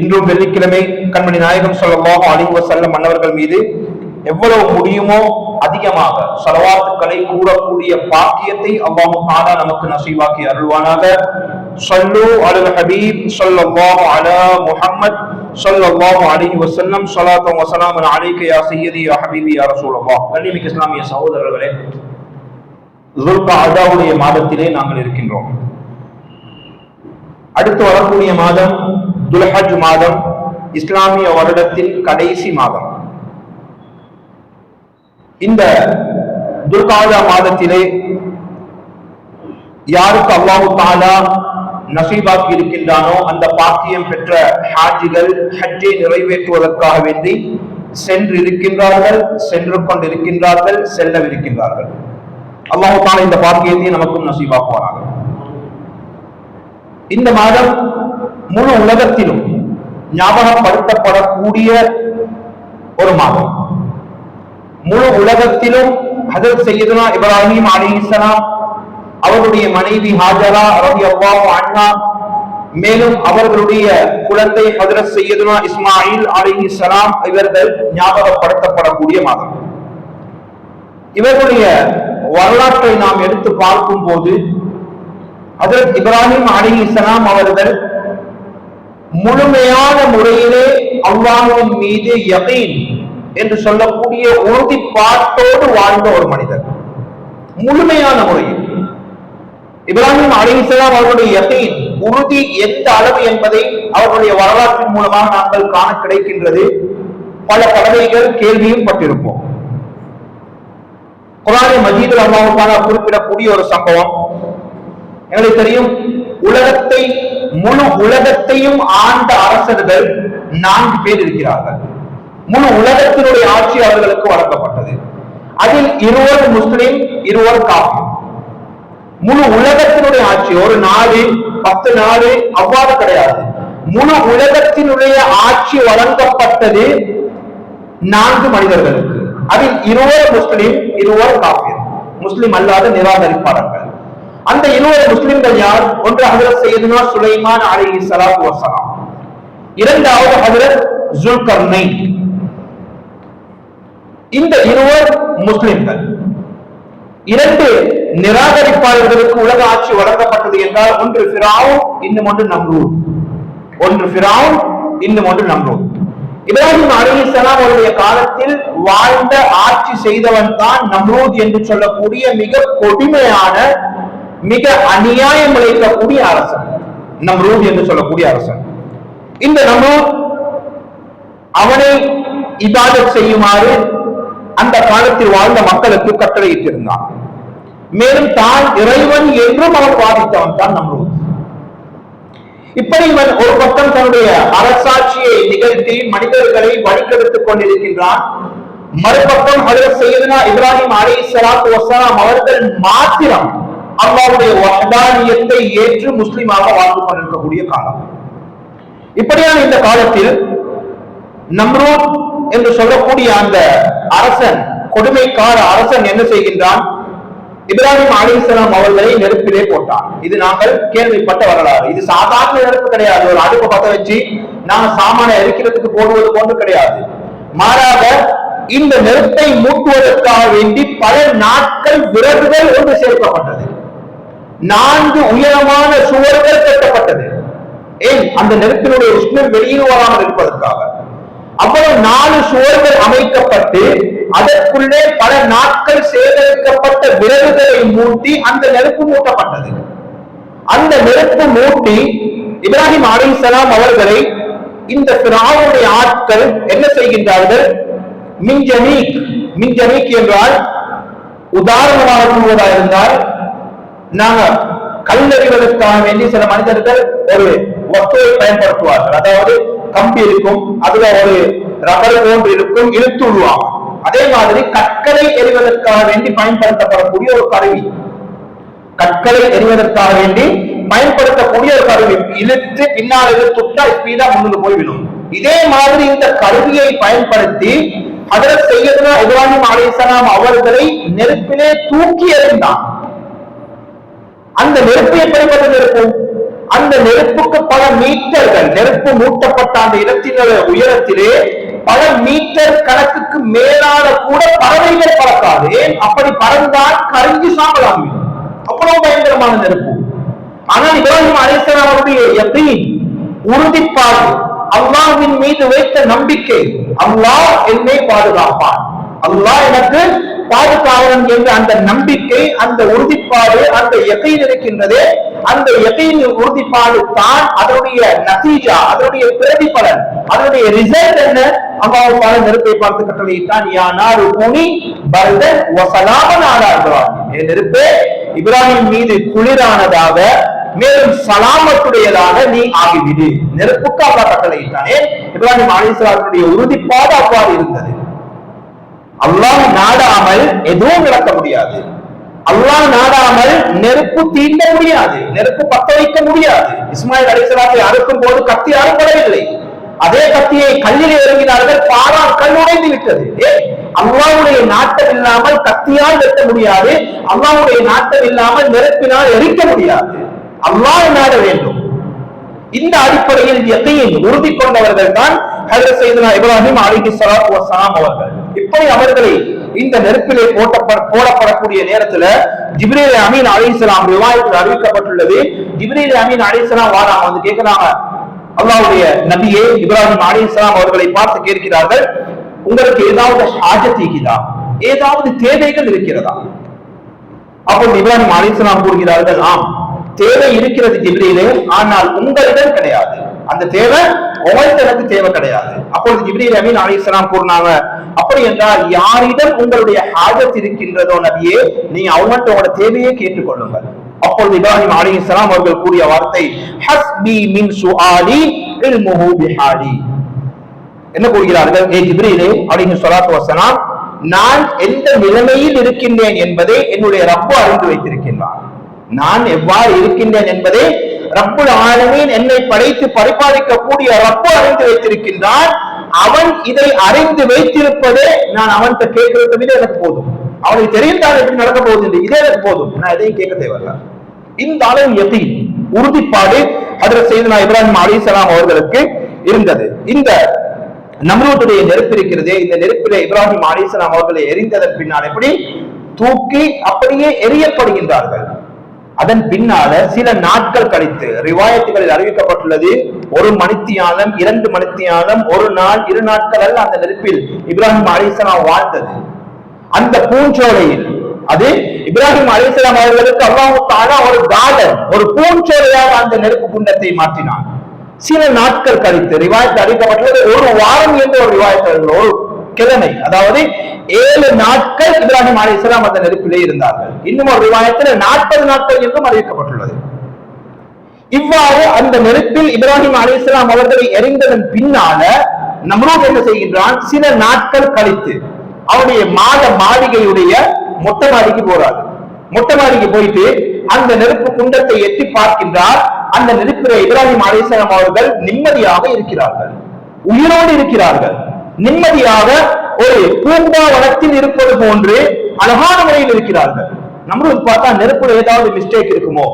இன்றும் வெள்ளிக்கிழமை கண்மணி நாயகம் சொல்லமாக அழிவு வசல்லம் மன்னவர்கள் மீது எவ்வளவு முடியுமோ அதிகமாக சலவாத்துக்களை கூறக்கூடிய பாக்கியத்தை அல்லாஹு தாலா நமக்கு நசீவாக்கி அருள்வானாக. சொல்லு அலுல் ஹபீப் ஸல்லல்லாஹு அல முஹம்மத் ஸல்லல்லாஹு அலைஹி வஸல்லம். ஸலாத்து வ ஸலாமு அலைக யா சய்யதி யா ஹபீபி யா ரசூலல்லாஹ். இஸ்லாமிய சகோதரர்களே துல்காதாவுடைய மாதத்திலே நாங்கள் இருக்கின்றோம். அடுத்து வரக்கூடிய மாதம் துல்ஹஜ் மாதம் இஸ்லாமிய வருடத்தின் கடைசி மாதம். இந்த துர்காதா மாதத்திலே யாருக்கு அல்லாஹு தாலா நசீபாக்கி இருக்கின்றானோ அந்த பாக்கியம் பெற்ற ஹாஜிகள் ஹஜ்ஜை நிறைவேற்றுவதற்காக வேண்டி சென்று இருக்கின்றார்கள் சென்று கொண்டிருக்கின்றார்கள் செல்லவிருக்கின்றார்கள். அல்லாஹு தாலா இந்த பாக்கியத்தை நமக்கும் நசீபாக்குவார்கள் இந்த மாதம் முழு உலகத்திலும் ஞாபகப்படுத்தப்படக்கூடிய ஒரு மாதம். முழு உலகத்திலும் ஹதரத் செய்யதுனா இப்ராஹிம் அலிஹிசலாம் அவருடைய மனைவி ஹாஜரா ரவி அல்லாஹு அண்ணா மேலும் அவர்களுடைய குழந்தை ஹதரத் செய்யதுனா இஸ்மாயில் அலிஹிசலாம் இவர்கள் ஞாபகப்படுத்தப்படக்கூடிய மாதம். இவர்களுடைய வரலாற்றை நாம் எடுத்து பார்க்கும் போது ஹதரத் இப்ராஹிம் அலிஹிசலாம் அவர்கள் முழுமையான முறையிலே அல்லாஹுவின் மீது யகீன் என்று சொல்லக்கூடிய உறுதிப்பாட்டோடு வாழ்ந்த ஒரு மனிதர். முழுமையான முறையில். இப்ராஹிம் அலிசலாம் அவர்களுடைய யகீன் உறுதி எந்த அளவு என்பதை அவர்களுடைய வரலாற்றின் மூலமாக நாங்கள் காண கிடைக்கின்றது. பல பதவிகள் கேள்வியும் பட்டிருப்போம். குரானி மஜீது அல்லாவுக்கான குறிப்பிடக்கூடிய ஒரு சம்பவம். எங்களுக்கு தெரியும் உலகத்தை முழு உலகத்தையும் ஆண்ட அரசர்கள் நான்கு பேர் இருக்கிறார்கள். முழு உலகத்தினுடைய ஆட்சி அவர்களுக்கு வழங்கப்பட்டது. அதில் இருவர் முஸ்லிம் இருவர் காஃபிர் முழு உலகத்தினுடைய ஆட்சி ஒரு நாடு பத்து நாடு அவ்வாறு கிடையாது. முழு உலகத்தினுடைய ஆட்சி வழங்கப்பட்டது நான்கு மனிதர்களுக்கு. அதில் இருவர் முஸ்லிம் இருவர் காஃபிர் முஸ்லிம் அல்லாத நிராகரிப்பாளர்கள். அந்த இருவர் முஸ்லிம்கள் யார்? ஒன்று ஹஜரத் சையதுனா சுலைமான் அலி சலாத் வசலாம் இரண்டாவது ஹஜரத் ஜுல்கர்னை இந்த இருவர் முஸ்லிம்கள். இரண்டு நிராகரிப்பாளர்களுக்கு உலக ஆட்சி வழங்கப்பட்டது என்றால் ஒன்று பிராவும் இன்னும் ஒன்று நம்ரூத் ஒன்று பிராவும் இன்னும் ஒன்று நம்பூர் இப்ராஹிம் அலிசலாம் அவருடைய காலத்தில் வாழ்ந்த ஆட்சி செய்தவன் தான் நம்ரூத் என்று சொல்லக்கூடிய மிக கொடுமையான மிக அநியாயம் இழைக்கக்கூடிய அரசன். நம்ரூத் என்று சொல்லக்கூடிய அரசன். இந்த நம்ரூத் அவனை இபாதத் செய்யுமாறு அந்த காலத்தில் வாழ்ந்த மக்களுக்கு கட்டளையிட்டிருந்தான் மேலும் தான் இறைவன் என்றும் அவன் வாதித்தவன் தான் நம்ரூத் இப்படி இவன் ஒரு பக்கம் தன்னுடைய அரசாட்சியை நிகழ்த்தி மனிதர்களை வழிகெடுத்துக் கொண்டிருக்கின்றான். மறுபக்கம் ஹஜரத் சையதுனா இப்ராஹிம் அலை சலாத்து வசலாம் அவர்கள் மாத்திரம் அல்லாவுடைய வஹ்தானியத்தை ஏற்று முஸ்லீமாக வாழ்ந்து கொண்டிருக்கக்கூடிய காலம். இப்படியான இந்த காலத்தில் நம்ரூத் என்று சொல்லக்கூடிய அந்த அரசன் கொடுமைக்கார அரசன் என்ன செய்கின்றான்? இப்ராஹிம் அலிசலாம் அவர்களை நெருப்பிலே போட்டான். இது நாங்கள் கேள்விப்பட்ட வரலாறு. இது சாதாரண நெருப்பு கிடையாது. ஒரு அடுப்பு பத்த வச்சு நாங்க சாமான எரிக்கிறதுக்கு போடுவது போன்று கிடையாது. மாறாக இந்த நெருப்பை மூட்டுவதற்காக வேண்டி பல நாட்கள் விறகுகள் ஒன்று சேர்க்கப்பட்டது. நான்கு உயரமான சுவர்கள் கட்டப்பட்டது. ஏன்? அந்த நெருப்பினுடைய உஷ்ணம் வெளியில் வராமல் இருப்பதற்காக. அவ்வளவு நாலு சுவர்கள் அமைக்கப்பட்டு அதற்குள்ளே பல நாட்கள் சேகரிக்கப்பட்ட விறகுகளை மூட்டி அந்த நெருப்பு மூட்டப்பட்டது. அந்த நெருப்பு மூட்டி இப்ராஹிம் அலிசலாம் அவர்களை இந்த பிராவுடைய ஆட்கள் என்ன செய்கின்றார்கள்? மின்ஜமீக் மின்ஜமீக் என்றால் உதாரணமாக கூறுவதாக இருந்தால் நாங்க கல்லறிவதற்காக வேண்டி சில மனிதர்கள் ஒரு வஸ்துவை பயன்படுத்துவார்கள். அதாவது கம்பி இருக்கும் அதுல ஒரு ரப்பர் போன்று இருக்கும் இழுத்து விடுவாங்க அதே மாதிரி கற்களை எறிவதற்காக வேண்டி பயன்படுத்தப்படக்கூடிய ஒரு கருவி. கற்களை எறிவதற்காக வேண்டி பயன்படுத்தக்கூடிய ஒரு கருவி. இழுத்து பின்னால் இழுத்துட்டா ஸ்பீடா முன்னுக்கு போய்விடும். இதே மாதிரி இந்த கருவியை பயன்படுத்தி அதை செய்யதுனா இப்ராஹிம் அலிசலாம் அவர்களை நெருப்பிலே தூக்கி எறிந்தான். அந்த நெருப்பு எப்படிப்பட்ட நெருப்பு அந்த நெருப்புக்கு பல மீட்டர்கள் நெருப்பு மூட்டப்பட்ட அந்த இடத்தினுடைய உயரத்திலே பல மீட்டர் கணக்குக்கு மேலான கூட பறவைகள் பறக்காது. அப்படி பறந்தால் கருங்கி சாப்பிடலாம் அவ்வளவு பயங்கரமான நெருப்பு. ஆனால் இப்ராஹிம் அலிஸ்லாம் அவருடைய எப்படி உறுதிப்பாடு அல்லாவின் மீது வைத்த நம்பிக்கை அல்லாஹ் என்னை பாதுகாப்பான். அல்லாஹ் எனக்கு பாதுகாவலன் என்ற அந்த நம்பிக்கை அந்த உறுதிப்பாடு அந்த யகீன் இருக்கின்றது அந்த எகையின் உறுதிப்பாடு தான் அதனுடைய நசீஜா அதனுடைய பிரதிபலன் அதனுடைய ரிசல்ட் என்ன? அல்லாஹ் நெருப்பை பார்த்து கட்டளையிட்டான் யா நாரு கூனி வசலாமன் ஆலா இப்ராஹிம். இப்ராஹிம் மீது குளிரானதாக மேலும் சலாமத்துடையதாக நீ ஆகிவிடு. நெருப்புக்கு அவ்வளவு கட்டளையிட்டானே இப்ராஹிம் அலிஸ்லாமுடைய உறுதிப்பாடு அவ்வாறு இருந்தது. அல்லாஹ் நாடாமல் எதுவும் நடக்க முடியாது. அல்லாஹ் நாடாமல் நெருப்பு தீண்ட முடியாது. நெருப்பு பத்த வைக்க முடியாது. இஸ்மாயில் அலிசலாத்தை அறுக்கும் போது கத்தி அறுப்படவில்லை. அதே கத்தியை கல்லில் இறங்கினார்கள் பாரா கல் உடைந்து விட்டது. அல்லாவுடைய நாட்டம் இல்லாமல் கத்தியால் வெட்ட முடியாது. அல்லாவுடைய நாட்டம் இல்லாமல் நெருப்பினால் எரிக்க முடியாது. அல்லாஹ் நாட வேண்டும். இந்த அடிப்படையில் யகீன் உறுதி கொண்டவர்கள் தான் ஹஜரத் இப்ராஹிம் அலிஹி சலாத் வசலாம் அவர்கள். இப்படி அவர்களை இந்த நெருப்பிலே போட்டப்பட போடப்படக்கூடிய நேரத்துல ஜிப்ரீல் அமீன் அலிசலாம் ரிவாயத்தில் அறிவிக்கப்பட்டுள்ளது. ஜிப்ரீல் அமீன் அலிசலாம் வாராங்க வந்து கேட்கிறாங்க அல்லாவுடைய நபியே இப்ராஹிம் அலிசலாம் அவர்களை பார்த்து கேட்கிறார்கள் உங்களுக்கு ஏதாவது ஹாஜத் ஏதாவது தேவைகள் இருக்கிறதா? அப்போ இப்ராஹிம் அலிசலாம் கூறுகிறார்கள் ஆம். தேவை இருக்கிறது ஜிப்ரீலே ஆனால் உங்களிடம் கிடையாது. அந்த தேவை உங்களுக்கு தேவை கிடையாது. அப்பொழுது ஜிப்ரீல் அமீன் அலிஸ்லாம் கூறினாங்க அப்படி என்றால் யாரிடம் உங்களுடைய ஹாஜத் இருக்கின்றதோ நபியே நீங்க அவங்கள்ட்ட உங்களோட தேவையை கேட்டுக்கொள்ளுங்கள். அப்பொழுது இப்ராஹிம் அலிஸ்லாம் அவர்கள் கூறிய வார்த்தை ஹஸ்பி மின் சுஆலி இல்முஹு பிஹாலி. என்ன கூறுகிறார்கள்? ஏ ஜிப்ரீலே அலிஹி சொலாத்து வஸலாம் நான் எந்த நிலைமையில் இருக்கின்றேன் என்பதை என்னுடைய ரப்பு அறிந்து வைத்திருக்கின்றான் நான் எவ்வாறு இருக்கின்றேன் என்பதை ரப்புல் ஆலமீன் என்னை படைத்து பரிபாலிக்கக்கூடிய ரப்பு அறிந்து வைத்திருக்கின்றான் அவன் இதை அறிந்து வைத்திருப்பதே நான் அவன்கிட்ட கேட்கிறது விட எனக்கு போதும். அவனுக்கு தெரியும் தான் எப்படி நடக்க போகுது இதே எனக்கு போதும். நான் எதையும் கேட்க தேவையில்ல. இந்த அளவு எத்தி உறுதிப்பாடு ஹதரத் செய்தனா இப்ராஹிம் அலிசலாம் அவர்களுக்கு இருந்தது. இந்த நம்மளுடைய நெருப்பு இருக்கிறதே இந்த நெருப்பிலே இப்ராஹிம் அலிசலாம் அவர்களை எரிந்ததன் பின்னால் எப்படி? தூக்கி அப்படியே எரியப்படுகின்றார்கள். அதன் பின்னால சில நாட்கள் கழித்து ரிவாயத்துகளில் அறிவிக்கப்பட்டுள்ளது ஒரு மணித்தியாலம் இரண்டு மணித்தியாலம் ஒரு நாள் இரு நாட்கள் அல்ல அந்த நெருப்பில் இப்ராஹிம் அலிசலாம் வாழ்ந்தது. அந்த பூஞ்சோலையில் அது இப்ராஹிம் அலிசலாம் அவர்களுக்கு அல்லாஹு ஒரு கார்டன் ஒரு பூஞ்சோலையாக அந்த நெருப்பு குண்டத்தை மாற்றினான். சில நாட்கள் கழித்து ரிவாயத்து அறிவிக்கப்பட்டுள்ளது ஒரு வாரம் என்று ஒரு ரிவாயத்து ஒரு கிழமை அதாவது ஏழு நாட்கள் இப்ராஹிம் அலி இஸ்லாம் அந்த நெருப்பிலே இருந்தார்கள். இன்னும் ஒரு விவாதத்தில் நாற்பது நாட்கள் என்றும் அறிவிக்கப்பட்டுள்ளது. இவ்வாறு அந்த நெருப்பில் இப்ராஹிம் அலி இஸ்லாம் அவர்களை எரிந்ததன் பின்னால நம்ரூத் என்ன செய்கின்றான்? சில நாட்கள் கழித்து அவருடைய மாத மாளிகையுடைய மொட்டை மாடிக்கு போறாரு. மொட்டை மாடிக்கு போயிட்டு அந்த நெருப்பு குண்டத்தை எட்டி பார்க்கின்றார். அந்த நெருப்பிலே இப்ராஹிம் அலிஸ்லாம் அவர்கள் நிம்மதியாக இருக்கிறார்கள். உயிரோடு இருக்கிறார்கள். நிம்மதியாக ஒரு பூங்காவனத்தில் இருப்பது போன்று அழகான முறையில் இருக்கிறார்கள். நம்மளும் பார்த்தா நெருப்புல ஏதாவது மிஸ்டேக் இருக்குமோ?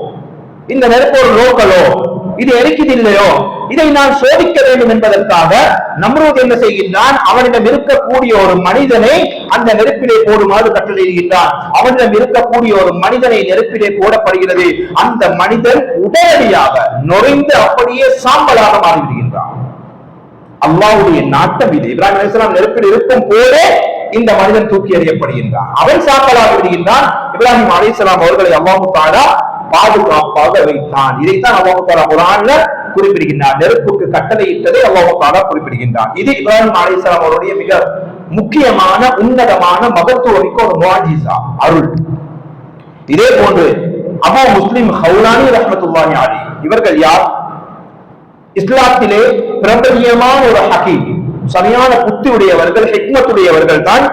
இந்த நெருப்பு ஒரு லோக்கலோ இது எரிக்குது இல்லையோ? இதை நான் சோதிக்க வேண்டும் என்பதற்காக நம்ரூத் என்ன செய்கின்றான்? அவனிடம் இருக்கக்கூடிய ஒரு மனிதனை அந்த நெருப்பிலே போடுமாறு கட்டளையிடுகின்றான். அவனிடம் இருக்கக்கூடிய ஒரு மனிதனை நெருப்பிலே போடப்படுகிறது. அந்த மனிதன் உடனடியாக நுழைந்து அப்படியே சாம்பலாக மாறிவிடுகின்றான். அல்லாவுடைய நாட்டம் இது. இப்ராஹிம் அலிஸ்லாம் நெருப்பில் இருக்கும் போதே இந்த மனிதன் தூக்கி எறியப்படுகின்றான். அவன் சாப்பலாக விடுகின்றான் இப்ராஹிம் அலிஸ்லாம் அவர்களை அல்லாஹு தாரா பாதுகாப்பாக வைத்தான். இதைத்தான் அல்லாஹு தாரா குரான்ல குறிப்பிடுகின்றார் நெருப்புக்கு கட்டளையிட்டதை அல்லாஹு தாரா குறிப்பிடுகின்றான். இது இப்ராஹிம் அலிஸ்லாம் அவருடைய மிக முக்கியமான உன்னதமான மகத்துவமிக்க ஒரு முவாஜிசா அருள். இதே போன்று அபா முஸ்லிம் ஹவுலானி ரஹமத்துல்லானி அலி இவர்கள் யார்? இஸ்லாத்திலே பிரபலியமான ஒரு ஹக்கீம் சரியான புத்தி உடையவர்கள் ஹெக்மத்துடையவர்கள் தான்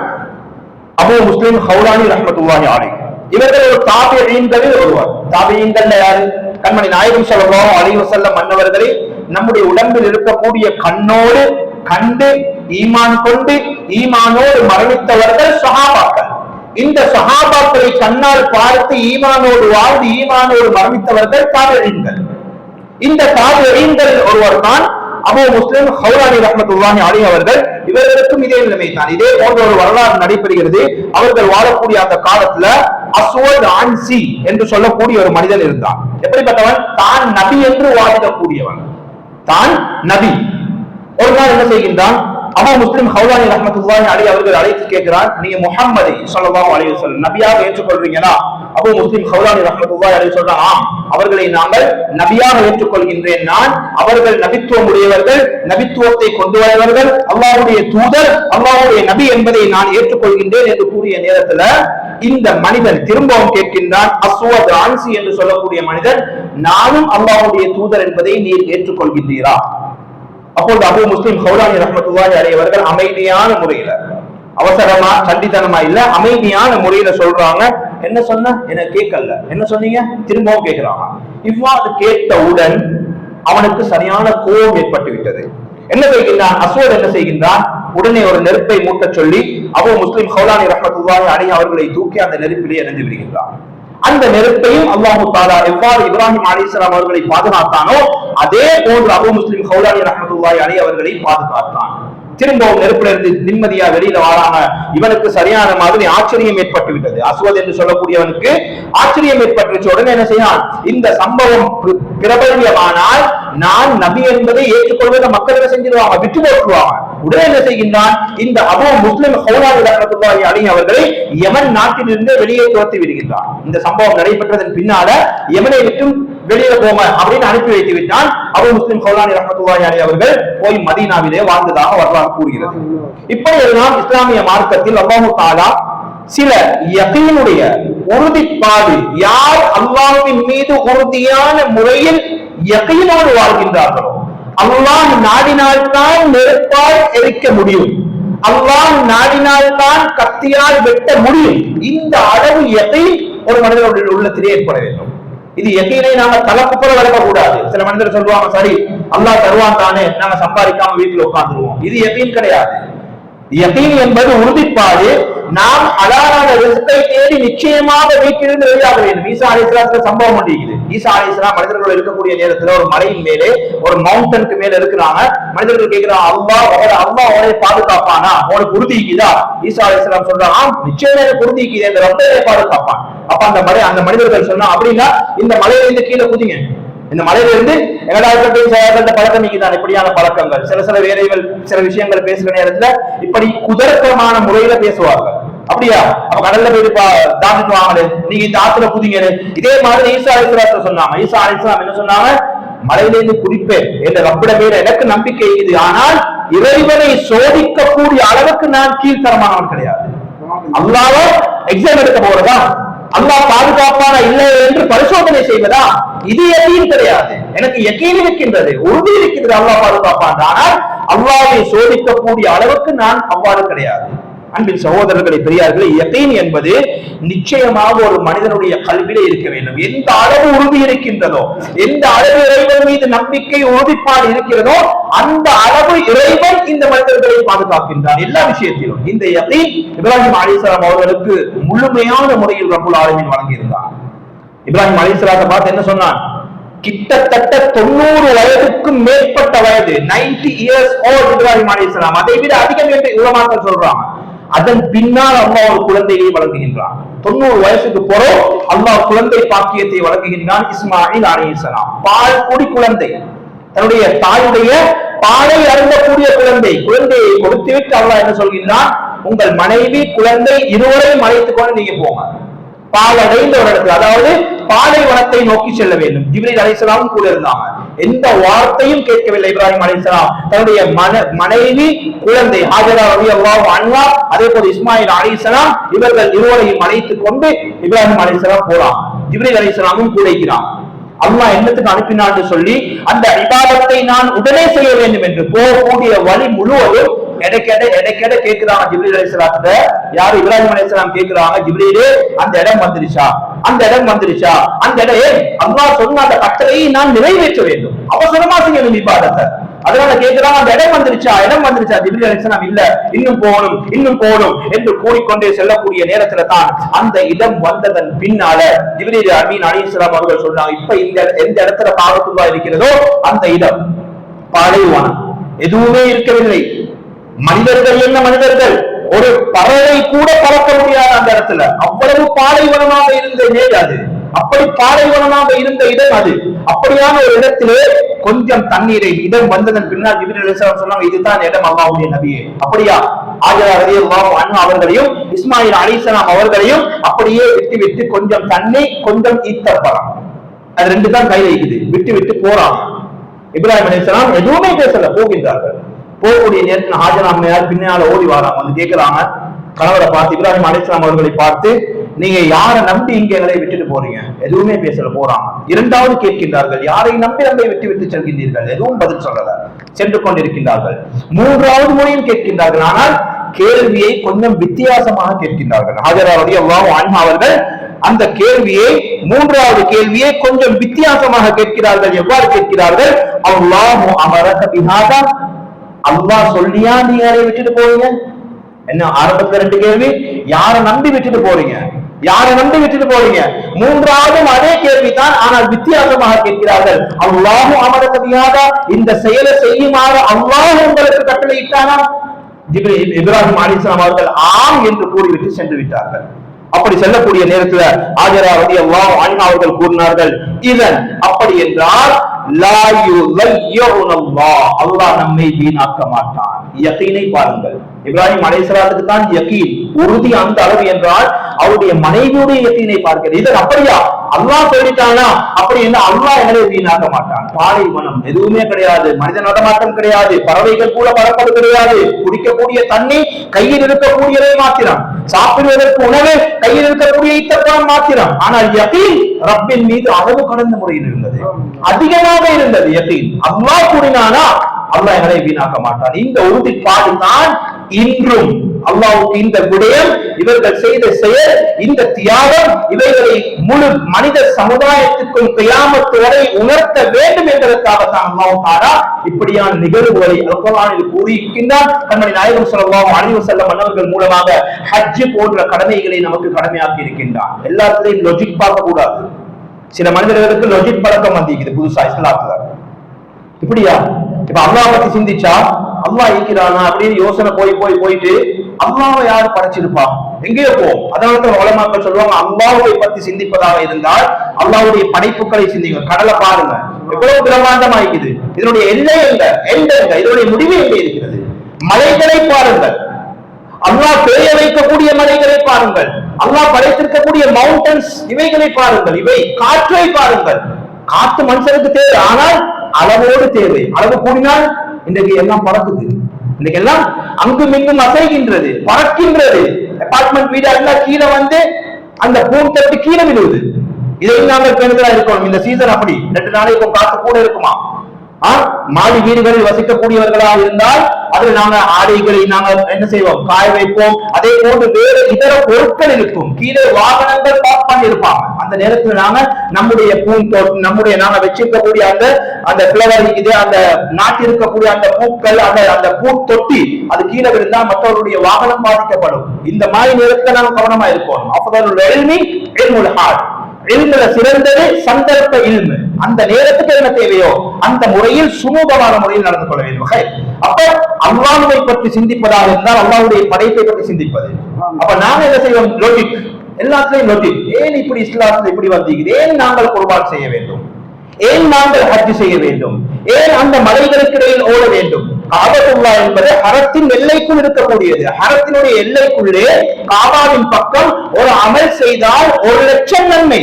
அபு முஸ்லிம் ஹவுலானி ரஹமத்துல்லாஹி அலி இவர்கள் ஒரு தாபியீன்களில் ஒருவர். தாபியீன்கள்ல யாரு? கண்மணி நாயகம் சொல்லலாம் அலைவு செல்ல மன்னவர்களை நம்முடைய உடம்பில் இருக்கக்கூடிய கண்ணோடு கண்டு ஈமான் கொண்டு ஈமானோடு மரணித்தவர்கள் சஹாபாக்கள். இந்த சஹாபாக்களை கண்ணால் பார்த்து ஈமானோடு வாழ்ந்து ஈமானோடு மரணித்தவர்கள் தாபியீன்கள். இந்த தாபியீன்கள் ஒருவர் தான் அபு முஸ்லிம் ஹவுரானி ரஹ்மத்துல்லாஹி அலி அவர்கள். இவர்களுக்கும் இதே நிலைமை தான் இதே போன்ற ஒரு வரலாறு நடைபெறுகிறது. அவர்கள் வாழக்கூடிய அந்த காலத்துல அசோல் ஆன்சி என்று சொல்லக்கூடிய ஒரு மனிதன் இருந்தான். எப்படிப்பட்டவன்? தான் நபி என்று வாதிடக்கூடியவன். தான் நபி. ஒரு நாள் என்ன செய்கின்றான்? அபு முஸ்லிம் ஹவுலானி ரஹ்மத்துல்லாஹி அலி அவர்கள் அழைத்து கேட்கிறார் நீங்க முஹம்மதை சொல்லலாம் அலி சொல்ல நபியாக ஏற்றுக்கொள்றீங்களா? அபு முஸ்லிம் ஹவுலானி ரஹ்மத்துல்லாஹி அலி சொல்றான் ஆம் அவர்களை நாங்கள் நபியாக ஏற்றுக்கொள்கின்றேன் நான். அவர்கள் நபித்துவம் உடையவர்கள் நபித்துவத்தை கொண்டு வரவர்கள் அல்லாவுடைய தூதர் அல்லாவுடைய நபி என்பதை நான் ஏற்றுக்கொள்கின்றேன் என்று கூறிய நேரத்துல இந்த மனிதன் திரும்பவும் கேட்கின்றான் அசுவத் ஆன்சி என்று சொல்லக்கூடிய மனிதன் நானும் அல்லாவுடைய தூதர் என்பதை நீர் ஏற்றுக்கொள்கின்றீரா? அப்போது அபு முஸ்லிம் ஹவுலானி ரஹமத்துல்லாஹி அலைஹி அவர்கள் அமைதியான முறையில அவசரமா சண்டித்தனமா இல்ல அமைதியான முறையில சொல்றாங்க. என்ன சொன்ன? என்ன கேட்கல. என்ன சொன்னீங்க? திரும்பவும் கேட்கிறாங்க. இவ்வாறு கேட்டவுடன் அவனுக்கு சரியான கோபம் ஏற்பட்டு விட்டது என்ன செய்கின்றான்? அசோர் என்ன செய்கின்றான்? உடனே ஒரு நெருப்பை மூட்டச் சொல்லி அபு முஸ்லிம் ஹவுலானி ரஹமத்துல்லாஹி அலைஹி அவர்களை தூக்கி அந்த நெருப்பிலே எரிந்து விடுகின்றான். அந்த நெருப்பையும் அல்லாஹு தாலா எவ்வாறு இப்ராஹிம் அலிஸ்லாம் அவர்களை பாதுகாத்தானோ அதே போன்று அபு முஸ்லிம் ஹவுலானி ரஹமத்துல்லாய் அலி அவர்களை பாதுகாத்தான். திரும்பவும் நெருப்புல இருந்து நிம்மதியா வெளியில வராம இவனுக்கு சரியான மாதிரி ஆச்சரியம் ஏற்பட்டு விட்டது அஸ்வத் என்று சொல்லக்கூடியவனுக்கு ஆச்சரியம் ஏற்பட்டுச்சு உடனே என்ன செய்யலாம் இந்த சம்பவம் பிரபல்யமானால் நான் நபி என்பதை ஏற்றுக்கொள்வதை மக்கள் என்ன செஞ்சிருவாங்க விட்டு போட்டுருவாங்க. உடனே என்ன செய்கின்றான் இந்த அபு முஸ்லிம் ஹவுலானி ரஹமத்துல்லாஹி அலி அவர்களை யமன் நாட்டிலிருந்து வெளியே துரத்தி விடுகின்றான். இந்த சம்பவம் நடைபெற்றதன் பின்னால யமனை விட்டும் வெளியே போங்க அப்படின்னு அனுப்பி வைத்து விட்டான் அபு முஸ்லிம் ஹவுலானி ரஹமத்துல்லாஹி அலி அவர்கள். போய் மதீனாவிலே வாழ்ந்ததாக வரலாறு கூறுகிறது. இப்படி எல்லாம் இஸ்லாமிய மார்க்கத்தில் அல்லாஹு தாலா சில யகீனுடைய உறுதிப்பாடு யார் அல்லாஹுவின் மீது உறுதியான முறையில் யகீனோடு வாழ்கின்றார்களோ அல்லாஹ் நாடினால்தான் நெருப்பால் எரிக்க முடியும். அல்லாஹ் நாடினால்தான் கத்தியால் வெட்ட முடியும். இந்த அளவு எதை ஒரு மனிதனுடைய உள்ளத்திலே ஏற்பட வேண்டும்? இது யகீனை நாம தலைப்புற வளர்க்க கூடாது சில மனிதர் சொல்லுவாங்க சரி அல்லாஹ் தருவான் தானே நாங்க சம்பாதிக்காம வீட்டுல உட்கார்ந்துருவோம். இது யகீன் கிடையாது. யகீன் என்பது உறுதிப்பாடு. நாம் அலாரான ரிஸ்கை தேடி நிச்சயமாக வீட்டிலிருந்து வெளியாக வேண்டும். ஈசா அலிஸ்லாத்துல சம்பவம் பண்ணிக்குது ஈசா அலிஸ்லாம் மனிதர்கள் இருக்கக்கூடிய நேரத்துல ஒரு மலையின் மேலே ஒரு மவுண்டனுக்கு மேல இருக்கிறாங்க. மனிதர்கள் கேட்கிறாங்க அம்மா உங்களை அல்லாஹ் அவரை பாதுகாப்பானா? உனக்கு உறுதிக்குதா ஈசா அலிஸ்லாம் சொல்றாங்க நிச்சயம் எனக்கு உறுதிக்குது இந்த ரப்பையே பாதுகாப்பான். அப்ப அந்த மலை அந்த மனிதர்கள் சொன்னா அப்படின்னா இந்த மலையில இருந்து கீழே குதிங்க. இந்த மலையிலிருந்து இருந்து செயல்பட்ட பழக்கம் நீக்குதான். இப்படியான பழக்கங்கள் சில சில வேலைகள் சில விஷயங்கள் பேசுற நேரத்துல இப்படி குதர்க்கமான முறையில பேசுவார்கள். அப்படியா? அப்ப கடல்ல போயிட்டு பா- தாண்டிட்டு வாங்கலே நீங்க இந்த ஆத்துல குதிங்க இதே மாதிரி ஈசா அலிஸ்லாத்துல சொன்னாங்க. ஈசா அலிஸ்லாம் என்ன சொன்னாங்க? மலையிலிருந்து குடிப்பேன் என்ற ரப்பிட பேர எனக்கு நம்பிக்கை இது ஆனால் இறைவனை சோதிக்கக்கூடிய அளவுக்கு நான் கீழ்த்தரமானவன் கிடையாது. அல்லாவ எக்ஸாம் எடுக்க போறதா? அல்லாஹ் பாதுகாப்பானா இல்லை என்று பரிசோதனை செய்வதா? இது எதையும் கிடையாது. எனக்கு யக்கீன் இருக்கின்றது உறுதி இருக்கின்றது அல்லாஹ் பாதுகாப்பான். ஆனால் அல்லாவை சோதிக்கக்கூடிய அளவுக்கு நான் அவ்வாறு கிடையாது. அன்பின் சகோதரர்களை பெரியார்களே யக்கீன் என்பது நிச்சயமாக ஒரு மனிதனுடைய கல்வியிலே இருக்க வேண்டும். எந்த அளவு உறுதி இருக்கின்றதோ எந்த அளவு இறைவன் மீது நம்பிக்கை உறுதிப்பாடு இருக்கிறதோ அந்த அளவு இறைவன் இந்த மனிதர்களை பாதுகாக்கின்றான். எல்லா விஷயத்திலும். இந்த யகீன் இப்ராஹிம் அலிஸ்லாம் அவர்களுக்கு முழுமையான முறையில் ரபுல் ஆலமின் வழங்கியிருந்தான் இப்ராஹிம் அலிஸ்லாத்தை பார்த்து என்ன சொன்னான்? கிட்டத்தட்ட தொண்ணூறு வயதுக்கும் மேற்பட்ட வயது 90 இயர்ஸ் ஓல்ட் இப்ராஹிம் அலிஸ்லாம் அதை விட அதிகம் என்று உலமாக்கள் சொல்றாங்க. அதன் பின்னால் அம்மா ஒரு குழந்தையை வழங்குகின்றான். தொண்ணூறு வயசுக்கு போறோம் அல்லாஹ் குழந்தை பாக்கியத்தை வழங்குகின்றான் இஸ்மாயில் அலிஸ்லாம் பால் குடி குழந்தை. தன்னுடைய தாயுடைய பாலை அருந்தக்கூடிய குழந்தை. குழந்தையை கொடுத்துவிட்டு அவ்வளவு என்ன சொல்கின்றான்? உங்கள் மனைவி குழந்தை இருவரையும் அழைத்துக் கொண்டு நீங்க போங்க. பால் அடைந்த ஒரு இடத்துல அதாவது பாலைவனத்தை நோக்கி செல்ல வேண்டும். ஜிப்ரீல் அலைஹிஸ்ஸலாமும் கூட இருந்தாங்க எந்த வார்த்தையும் கேட்கவில்லை இப்ராஹிம் அலைஹிஸ்ஸலாம் தன்னுடைய மன மனைவி குழந்தை ஹாஜரா ரலியல்லாஹு அன்வா அதே போல இஸ்மாயில் அலிசலாம் இவர்கள் இருவரையும் அழைத்துக் கொண்டு இப்ராஹிம் அலிசலாம் போறாங்க ஜிப்ரீல் அலிசலாமும் கூட அல்லாஹ் என்னத்துக்கு அனுப்பினான்னு சொல்லி அந்த இபாதத்தை நான் உடனே செய்ய வேண்டும் என்று போகக்கூடிய வழி முழுவதும் எடைக்கெட எடைக்கெட கேட்கிறாங்க ஜிப்ரீல் அலைஹிஸ்ஸலாத்துல யார்? இப்ராஹிம் அலைஹிஸ்ஸலாம் கேட்கிறாங்க ஜிப்ரீலே அந்த இடம் வந்துருச்சா? அந்த இடம் வந்துருச்சா? அந்த இடம் ஏன்? அல்லாஹ் சொன்ன அந்த கட்டளையை நான் நிறைவேற்ற வேண்டும். அவசரமா செய்ய வேண்டும் இபாதத்தை. அதனால கேட்கிறான் அந்த இடம் வந்துருச்சா? இடம் வந்துருச்சா? ஜிபிரி அலிஸ்லாம் இல்ல. இன்னும் போகணும் இன்னும் போகணும் என்று கூறிக்கொண்டே செல்லக்கூடிய நேரத்துல தான் அந்த இடம் வந்ததன் பின்னால ஜிபிரி அமீன் அலிஸ்லாம் அவர்கள் சொன்னாங்க இப்ப இந்த எந்த இடத்துல பாவத்துவா இருக்கிறதோ அந்த இடம். பாலைவனம். எதுவுமே இருக்கவில்லை. மனிதர்கள் என்ன மனிதர்கள்? ஒரு பறவை கூட பறக்க முடியாது அந்த இடத்துல. அவ்வளவு பாலைவனமாக இருந்த நேர் அது. அப்படி பாலைவனமாக இருந்த இடம் அது. அப்படியான ஒரு இடத்திலே கொஞ்சம் தண்ணீரை இடம் வந்ததன் பின்னால் ஜிபிரி அலிஸ்லாம் சொன்னாங்க இதுதான் இடம் அல்லாவுடைய நபியே. அப்படியா? ஆஜரா ரலியல்லாஹு அவர்களையும் இஸ்மாயில் அலிசலாம் அவர்களையும் அப்படியே விட்டு விட்டு கொஞ்சம் தண்ணி கொஞ்சம் ஈத்தப்பழம் அது ரெண்டு தான் கையில இருக்குது. விட்டு விட்டு போறான். இப்ராஹிம் அலிஸ்லாம் எதுவுமே பேசல போகின்றார்கள். போகக்கூடிய நேரத்தில் ஆஜராமையார் அம்மையார் பின்னால ஓடி வராங்க. வந்து கேட்கிறாங்க. கணவரை பார்த்து இப்ராஹிம் அலிஸ்லாம் அவர்களை பார்த்து நீங்க யாரை நம்பி இங்க எங்களை விட்டுட்டு போறீங்க? எதுவுமே பேசல போறாங்க. இரண்டாவது கேட்கின்றார்கள் யாரை நம்பி நம்மை விட்டு விட்டு செல்கின்றீர்கள்? எதுவும் பதில் சொல்லல. சென்று கொண்டிருக்கின்றார்கள். மூன்றாவது முறையும் கேட்கின்றார்கள். ஆனால் கேள்வியை கொஞ்சம் வித்தியாசமாக கேட்கின்றார்கள். ஹாஜரா ரலியல்லாஹு அன்ஹு அவர்கள் அந்த கேள்வியை மூன்றாவது கேள்வியை கொஞ்சம் வித்தியாசமாக கேட்கிறார்கள். எவ்வாறு கேட்கிறார்கள்? அல்லாஹு அமரக பிஹாதா. அல்லாஹ் சொல்லியா நீ யாரை விட்டுட்டு போறீங்க? என்ன ஆரம்பத்துல ரெண்டு கேள்வி. யாரை நம்பி விட்டுட்டு போறீங்க? யாரை நம்பி விட்டுட்டு போறீங்க? மூன்றாவதும் அதே கேள்விதான் ஆனால் வித்தியாசமாக கேட்கிறார்கள். அல்லாஹு அமரக இந்த செயலை செய்யுமாறு அல்லாஹ் உங்களுக்கு கட்டளையிட்டானா? ஜிப்ரீல் இப்ராஹிம் அலிஸ்லாம் அவர்கள் ஆம் என்று கூறிவிட்டு சென்று விட்டார்கள். அப்படி செல்லக்கூடிய நேரத்துல ஆஜரா ரதி அல்லாஹ் அண்ணா அவர்கள் கூறினார்கள் இதன் அப்படி என்றால் லா யுதைய்யுன அல்லாஹ் நம்மை வீணாக்க மாட்டான். யகீனை பாருங்கள். இப்ராஹிம் அலைசலாத்துக்கு தான் யகீன் உறுதி அந்த அளவு என்றால் அவருடைய மனைவியுடைய யக்கீனை பார்க்கிறது. இதன் அப்படியா? அல்லா சொல்லிட்டானா? அப்படி என்ன? அல்லா எங்களை வீணாக்க மாட்டான். பாலைவனம் எதுவுமே கிடையாது. மனித நடமாட்டம் கிடையாது. பறவைகள் கூட பறப்பது கிடையாது. குடிக்கக்கூடிய தண்ணி கையில் இருக்கக்கூடியதை மாத்திரம். சாப்பிடுவதற்கு உணவு கையில் இருக்கக்கூடிய இத்தப்பணம் மாத்திரம். ஆனால் யகீன் ரப்பின் மீது அளவு கடந்த முறையில் இருந்தது. அதிகமாக இருந்தது யகீன். அல்லா கூறினானா? அல்லா எங்களை வீணாக்க மாட்டான். இந்த உறுதிப்பாடு தான் இன்றும் அல்லாவுக்கு இந்த விடயம் இவர்கள் செய்த செயல் இந்த தியாகம் இவைகளை முழு மனித சமுதாயத்துக்கும் கியாமத்து வரை உணர்த்த வேண்டும் என்பதற்காக தான் அல்லாஹ் தாரா இப்படியான நிகழ்வுகளை அல்குர்ஆனில் கூறியிருக்கின்றார் கண்மணி நாயகம் ஸல்லல்லாஹு அலைஹி செல்ல மன்னர்கள் மூலமாக ஹஜ் போன்ற கடமைகளை நமக்கு கடமையாக்கி இருக்கின்றார் எல்லாத்திலையும் லொஜிக் பார்க்க கூடாது சில மனிதர்களுக்கு லொஜிக் பழக்கம் வந்திருக்குது புதுசா இஸ்லாத்துல. இப்படியா? இப்ப அல்லாஹ் பத்தி சிந்திச்சா? அல்லாஹ் இருக்கிறானா அப்படின்னு யோசனை போய் போய் போயிட்டு அம்மாவை யார் படைச்சிருப்பா? எங்கேயோ போவோம் அதனால உலமாக்கள் சொல்லுவாங்க அம்மாவை பத்தி சிந்திப்பதாக இருந்தால் அல்லாவுடைய படைப்புகளை சிந்திங்க. கடலை பாருங்க. எவ்வளவு பிரம்மாண்டமா இருக்குது இதனுடைய எல்லை எங்க? எந்த எங்க? இதனுடைய முடிவு எங்க இருக்கிறது? மலைகளை பாருங்கள். அல்லாஹ் பெரிய வைக்கக்கூடிய மலைகளை பாருங்கள். அல்லாஹ் படைத்திருக்கக்கூடிய மவுண்டன்ஸ் இவைகளை பாருங்கள். இவை காற்றை பாருங்கள். காற்று மனுஷனுக்கு தேவை. ஆனால் அளவோடு தேவை. அளவு கூடினால் இன்றைக்கு எல்லாம் பறக்குது. இன்னைக்கு எல்லாம் அங்கும் இங்கும் அசைகின்றது பறக்கின்றது. அபார்ட்மெண்ட் வீடு எல்லாம் கீழே வந்து அந்த பூன் தட்டு கீழே விழுவுது. இதையும் நாங்கள் பெண்களா இருக்கணும் இந்த சீசன் அப்படி. ரெண்டு நாளைக்கு காத்து கூட இருக்குமா? மாடி வீடுகளில் வசிக்கக்கூடியவர்களாக இருந்தால் அதில் நாங்க ஆடைகளை நாங்கள் என்ன செய்வோம் காய வைப்போம். அதே போன்று வேறு இதர பொருட்கள் இருக்கும். கீழே வாகனங்கள் பார்க் பண்ணியிருப்பாங்க. அந்த நேரத்தில் நாங்க நம்முடைய பூந்தோட்டம் நம்முடைய நாங்க வச்சிருக்கக்கூடிய அந்த அந்த பிளவர் இது அந்த நாட்டில் இருக்கக்கூடிய அந்த பூக்கள் அந்த அந்த பூ தொட்டி அது கீழே விழுந்தா மற்றவருடைய வாகனம் பாதிக்கப்படும். இந்த மாதிரி நேரத்தில் நாங்கள் கவனமா இருப்போம். அப்பதான் எழுமி எழுமுல் ஹார்ட் இல்முல சிறந்தது சந்தர்ப்ப இல்மு. அந்த நேரத்துக்கு என்ன தேவையோ அந்த முறையில் சுமூகமான முறையில் நடந்து கொள்ள வேண்டும். ஹை. அப்ப அல்லாஹ்வை பற்றி சிந்திப்பதாக இருந்தால் அல்லாவுடைய படைப்பை பற்றி சிந்திப்பது. அப்ப நாங்க என்ன செய்வோம்? லோஜிக் எல்லாத்துலயும் லோஜிக் ஏன் இப்படி இஸ்லாத்துல இப்படி வந்தீங்க? ஏன் நாங்கள் குர்பான் செய்ய வேண்டும்? ஏன் நாங்கள் ஹஜ் செய்ய வேண்டும்? ஏன் அந்த மலைகளுக்கு இடையில் ஓட வேண்டும்? காபத்துல்லா என்பது ஹரத்தின் எல்லைக்குள் இருக்கக்கூடியது. ஹரத்தினுடைய எல்லைக்குள்ளே காபாவின் பக்கம் ஒரு அமல் செய்தால் ஒரு லட்சம் நன்மை.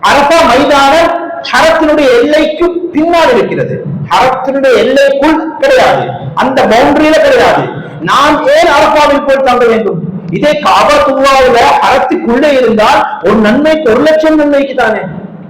அரபா மைதானம் ஹரத்தினுடைய எல்லைக்கு பின்னால் இருக்கிறது. ஹரத்தினுடைய எல்லைக்குள் கிடையாது. அந்த பவுண்டரியில கிடையாது. நாம் ஏன் அரபாவில் போய் தங்க வேண்டும்? இதே காபத்துல்லாவுல ஹரத்துக்குள்ளே இருந்தால் ஒரு நன்மைக்கு ஒரு லட்சம் நன்மைக்கு தானே.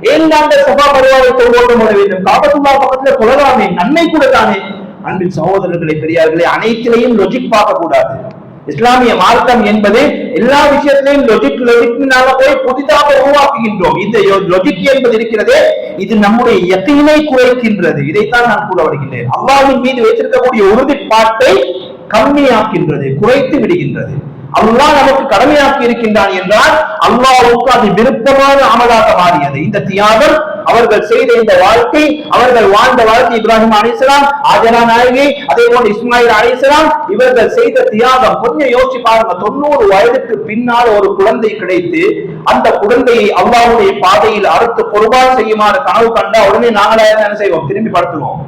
ஏன் சபா பருவாவை ஓட்டம் வேண்டும் காபத்துல்லா பக்கத்துல கொள்ளலாமே நன்மை கூட தானே அன்பின் சகோதரர்களை பெரியார்களே அனைத்திலையும் லொஜிக் பார்க்க கூடாது இஸ்லாமிய மார்க்கம் என்பது எல்லா விஷயத்திலையும் லொஜிக் லொஜிக்னால நாம போய் புதிதாக உருவாக்குகின்றோம். இந்த லொஜிக் என்பது இருக்கிறதே இது நம்முடைய எத்தையினை குறைக்கின்றது. இதைத்தான் நான் கூற வருகின்றேன். அல்லாவின் மீது வைத்திருக்கக்கூடிய உறுதிப்பாட்டை கம்மியாக்கின்றது குறைத்து விடுகின்றது. அல்லாஹ் நமக்கு கடமையாக்கி இருக்கின்றான் என்றால் அல்லாவுக்கு அது விருப்பமான அமலாக மாறியது. இந்த தியாகம் அவர்கள் செய்த இந்த வாழ்க்கை அவர்கள் வாழ்ந்த வாழ்க்கை இப்ராஹிம் அலிசலாம் ஆஜரா நாயகி அதே போன்று இஸ்மாயில் அலிசலாம் இவர்கள் செய்த தியாகம் கொஞ்சம் யோசிச்சு பாருங்க தொண்ணூறு வயதுக்கு பின்னால் ஒரு குழந்தை கிடைத்து அந்த குழந்தையை அல்லாவுடைய பாதையில் அறுத்து பொறுப்பாக செய்யுமாறு கனவு கண்டா உடனே நாங்களா என்ன செய்வோம்? திரும்பி படுத்துவோம்.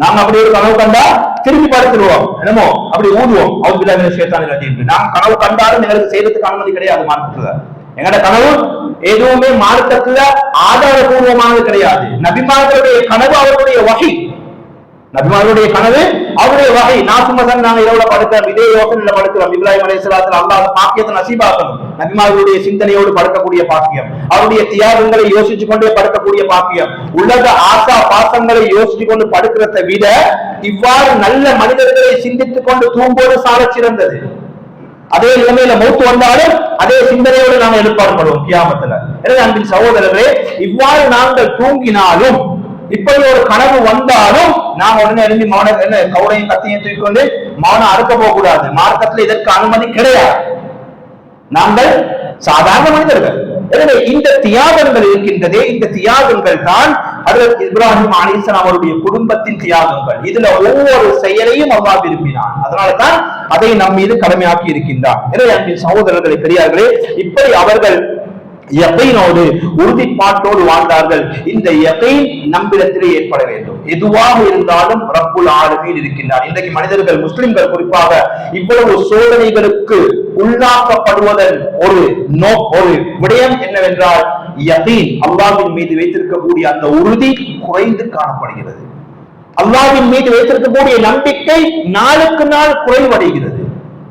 நாங்க அப்படி ஒரு கனவு கண்டா திரும்பி படுத்துருவோம். என்னமோ? அப்படி ஊதுவோம். அவங்க சேர்த்தாங்க நாங்க கனவு கண்டாலும் எங்களுக்கு செய்யறதுக்கு அனுமதி கிடையாது மார்க்கத்துல. எங்கட கனவு? எதுவுமே மார்க்கத்துல ஆதாரபூர்வமானது கிடையாது. நபிமார்களுடைய கனவு அவருடைய வகை. நபிமார்களுடைய கனவு அவருடைய வகை. நாசுமசன் நாங்க இரவுல படுக்கிறோம் இதே யோசனையில படுக்கிறோம். இப்ராஹிம் அலைஹிஸ்ஸலாத்துல அல்லாஹ் பாக்கியத்தை நசீபாக்கணும். நபிமார்களுடைய சிந்தனையோடு படுக்கக்கூடிய பாக்கியம். அவருடைய தியாகங்களை யோசிச்சு கொண்டே படுக்கக்கூடிய பாக்கியம். உலக ஆசா பாசங்களை யோசிச்சு கொண்டு படுக்கிறதை விட இவ்வாறு நல்ல மனிதர்களை சிந்தித்துக் கொண்டு தூங்குவது சால சிறந்தது. அதே நிலைமையில மௌத்து வந்தாலும் அதே சிந்தனையோடு நாங்கள் எழுப்பாடுபடுவோம் கியாமத்துல. எனவே அன்பின் சகோதரர்களே இவ்வாறு நாங்கள் தூங்கினாலும் இப்படி ஒரு கனவு வந்தாலும் நாம் உடனே எழுந்தி மான என்ன கவுடையும் கத்தையும் தூக்கி கொண்டு மௌனம் அறுக்க போக கூடாது இதற்கு அனுமதி கிடையாது. நாங்கள் சாதாரண மனிதர்கள். எனவே இந்த தியாகங்கள் இருக்கின்றதே இந்த தியாகங்கள் தான் ஹஜரத் இப்ராஹிம் அலிசன் அவருடைய குடும்பத்தின் தியாகங்கள். இதுல ஒவ்வொரு செயலையும் அவ்வா விரும்பினான். அதனால தான் அதை நம் மீது கடமையாக்கி இருக்கின்றான். எனவே அன்பின் சகோதரர்களை பெரியார்களே இப்படி அவர்கள் யகைனோடு உறுதிப்பாட்டோடு வாழ்ந்தார்கள். இந்த யகைன் நம்மிடத்திலே ஏற்பட வேண்டும். எதுவாக இருந்தாலும் ரப்புல் ஆளுமையில் இருக்கின்றார். இன்றைக்கு மனிதர்கள் முஸ்லிம்கள் குறிப்பாக இவ்வளவு சோதனைகளுக்கு உள்ளாக்கப்படுவதன் ஒரு நோ ஒரு விடயம் என்னவென்றால் யகீன் அல்லாவின் மீது வைத்திருக்கக்கூடிய அந்த உறுதி குறைந்து காணப்படுகிறது. அல்லாவின் மீது வைத்திருக்கக்கூடிய நம்பிக்கை நாளுக்கு நாள் குறைவடைகிறது.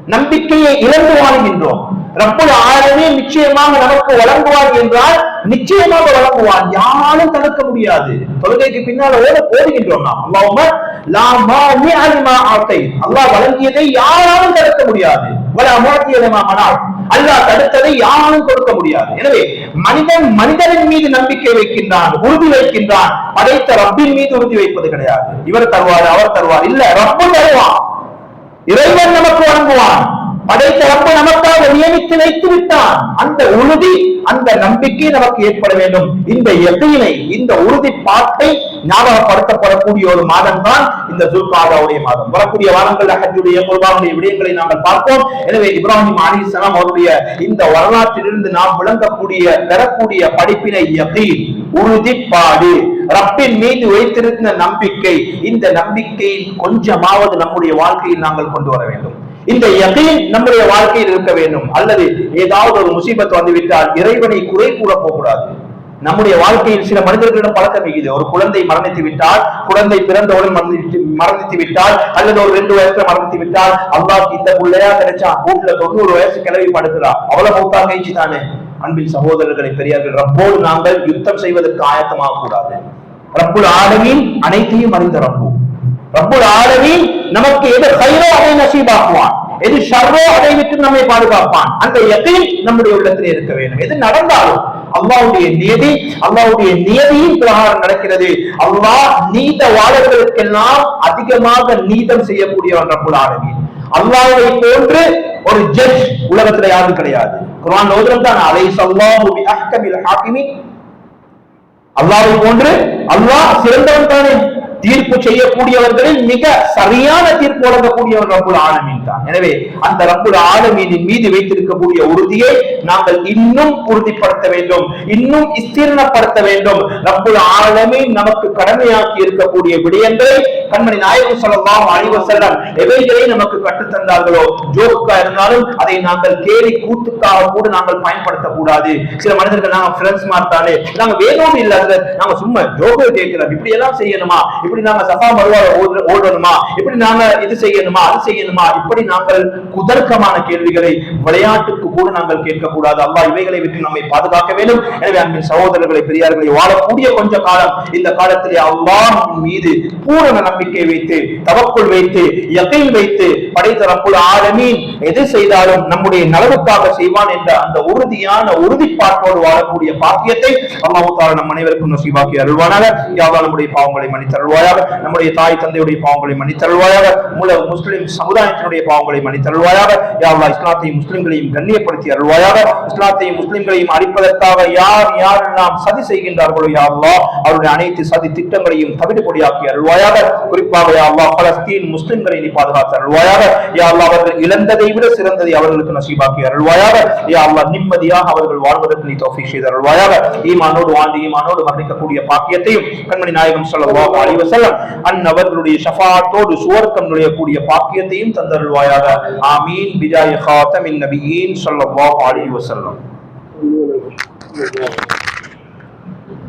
நம்பிக்கையை இழந்து வாழ்கின்றோம். ரப்புல் ஆழமே நிச்சயமாக நமக்கு வழங்குவார் என்றால் நிச்சயமாக வழங்குவார். யாராலும் தடுக்க முடியாது. தொழுகைக்கு பின்னால் ஓட ஓடுகின்றோம் நாம். அல்லாஹ்வும்ம லா மானி அலிமா அல்லாஹ் வழங்கியதை யாராலும் தடுக்க முடியாது. வல அமாத்தியலமா மனால் அல்லாஹ் தடுத்ததை யாராலும் கொடுக்க முடியாது. எனவே மனிதன் மனிதனின் மீது நம்பிக்கை வைக்கின்றான் உறுதி வைக்கின்றான். படைத்த ரப்பின் மீது உறுதி வைப்பது கிடையாது. இவர் தருவார் அவர் தருவார். இல்ல ரப்பு தருவான் இறைவன் நமக்கு வழங்குவான். படைத்த ரப்ப நமக்காக நியமித்து வைத்து விட்டான் அந்த உறுதி அந்த நம்பிக்கை நமக்கு ஏற்பட வேண்டும். இந்த எதையினை இந்த உறுதிப்பாட்டை ஞாபகப்படுத்தப்படக்கூடிய ஒரு மாதம் தான் இந்த துல்காதாவுடைய மாதம். வரக்கூடிய வாரங்கள் ஹஜ்ஜுடைய குர்பானுடைய விடயங்களை நாங்கள் பார்ப்போம். எனவே இப்ராஹிம் அலிசலாம் அவருடைய இந்த வரலாற்றிலிருந்து நாம் விளங்கக்கூடிய பெறக்கூடிய படிப்பினை யகீன் உறுதிப்பாடு. ரப்பின் மீது வைத்திருந்த நம்பிக்கை இந்த நம்பிக்கையின் கொஞ்சமாவது நம்முடைய வாழ்க்கையில் நாங்கள் கொண்டு வர வேண்டும். இந்த யகீன் நம்முடைய வாழ்க்கையில் இருக்க வேண்டும். அல்லது ஏதாவது ஒரு முசீபத் வந்துவிட்டால் இறைவனை குறை கூற போகக்கூடாது. நம்முடைய வாழ்க்கையில் சில மனிதர்களிடம் பழக்கம் இருக்குது. ஒரு குழந்தை மரணித்து விட்டால் குழந்தை பிறந்தவுடன் மரணித்து மரணித்து விட்டால் அல்லது ஒரு ரெண்டு வயசுல மரணித்து விட்டால் அல்லாஹ் இந்த பிள்ளையா கிடைச்சா வீட்டுல தொண்ணூறு வயசு கிளவி படுக்கிறா. அவ்வளவு மூத்தா கழிச்சு தானே. அன்பின் சகோதரர்களை பெரியார்கள் ரப்போடு நாங்கள் யுத்தம் செய்வதற்கு ஆயத்தமாக கூடாது. ரப்புல் ஆடவின் அனைத்தையும் அறிந்த ரப்பு. ரப்புல் ஆலமீன் நமக்கு எது ஹைரோ அதை நசீபாக்குவான். எது ஷர்ரோ அதை விட்டு நம்மை பாதுகாப்பான். அந்த எதையும் நம்முடைய உள்ளத்தில் இருக்க வேண்டும். எது நடந்தாலும் அல்லாஹ்வுடைய நியதி அல்லாவுடைய நியதியின் பிரகாரம் நடக்கிறது. அல்லாஹ் நீத வாழர்களுக்கெல்லாம் அதிகமாக நீதம் செய்யக்கூடியவன் ரப்புல் ஆடவி அல்லாவை போன்று ஒரு ஜட்ஜ் உலகத்துல யாரும் கிடையாது. குரான் ஓதுறது தான் அலை பி அஹ்கமில் ஹாக்கிமி அல்லாவை போன்று அல்லாஹ் சிறந்தவன் தானே தீர்ப்பு செய்யக்கூடியவர்களில் மிக சரியான தீர்ப்பு வழங்கக்கூடியவர் ரப்புல் ஆலமீன் தான். எனவே அந்த ரப்புல் ஆலமீனின் மீது வைத்திருக்கக்கூடிய உறுதியை நாங்கள் இன்னும் உறுதிப்படுத்த வேண்டும் இன்னும் விஸ்தீர்ணப்படுத்த வேண்டும். ரப்புல் ஆலமீன் நமக்கு கடமையாக்கி இருக்கக்கூடிய விடயங்களை கண்மணி நாயகம் சொல்லலாம் அலைஹி எவைகளை நமக்கு கற்றுத் தந்தார்களோ ஜோக்கா இருந்தாலும் அதை நாங்கள் கேலி கூத்துக்காக கூட நாங்கள் பயன்படுத்தக்கூடாது. சில மனிதர்கள் நாங்க ஃப்ரெண்ட்ஸ் மாத்தாலே நாங்க வேணும் இல்ல நாங்க சும்மா ஜோக்கு கேட்கிறோம் இப்படி எல்லாம் செய்யணுமா? இப்படி நாங்க சபா மருவால ஓடணுமா? இப்படி நாங்க இது செய்யணுமா அது செய்யணுமா? இப்படி நாங்கள் குதர்க்கமான கேள்விகளை விளையாட்டுக்கு கூட நாங்கள் கேட்கக்கூடாது. அல்லா இவைகளை விட்டு நம்மை பாதுகாக்க வேண்டும். எனவே அன்பின் சகோதரர்களை பெரியார்களை வாழக்கூடிய கொஞ்ச காலம் இந்த காலத்திலே அல்லாஹ் மீது பூரண நம்பிக்கை வைத்து தவக்குள் வைத்து யகைல் வைத்து படைத்த ரப்புல் ஆலமீன் எது செய்தாலும் நம்முடைய நலனுக்காக செய்வான் என்ற அந்த உறுதியான உறுதிப்பாட்டோடு வாழக்கூடிய பாக்கியத்தை அல்லாஹ் தாலா நம் அனைவருக்கும் நசீபாக்கி அருள்வானாக. யாவா நம்முடைய பாவங்களை மன்னித்தருள்வாயாக நம்முடைய தாய் தந்தையுடைய பாவங்களை மன்னித்தருள்வாயாக முழு முஸ்லிம் சமுதாயத்தினுடைய பாவங்களை மன்னித்தருள்வாயாக யாவா இஸ்லாத்தையும் முஸ்லிம்களையும் கண்ணியப்படுத்தி அருள்வாயாக இஸ்லாத்தையும் முஸ்லிம்களையும் அழிப்பதற்காக யார் யாரெல்லாம் சதி செய்கின்றார்களோ யா அவருடைய அனைத்து சதி திட்டங்களையும் தவிடுபடியாக்கி அருள்வாயாக குறிப்பாக யா பலஸ்தீன் முஸ்லிம்களை நீ பாதுகாத்து அருள்வாயாக யா அவர்கள் இழந்ததை விட சிறந்ததை அவர்களுக்கு நசீபாக்கி அருள்வாயாக யா நிம்மதியாக அவர்கள் வாழ்வதற்கு நீ தோஃபி செய்து அருள்வாயாக ஈமானோடு வாழ்ந்து ஈமானோடு மரணிக்கக்கூடிய பாக்கியத்தையும் கண்மணி நாயகம் சொல்லவா அலைஹி வஸல்லம் அந்நவர்களுடைய ஷஃபாத்தோடு சுவர்க்கம் நுழையக்கூடிய பாக்கியத்தையும் தந்தருள்வாயாக. ஆமீன். பிஜாய் ஹாத்தமின் நபியீன் ஸல்லல்லாஹு அலைஹி வஸல்லம்.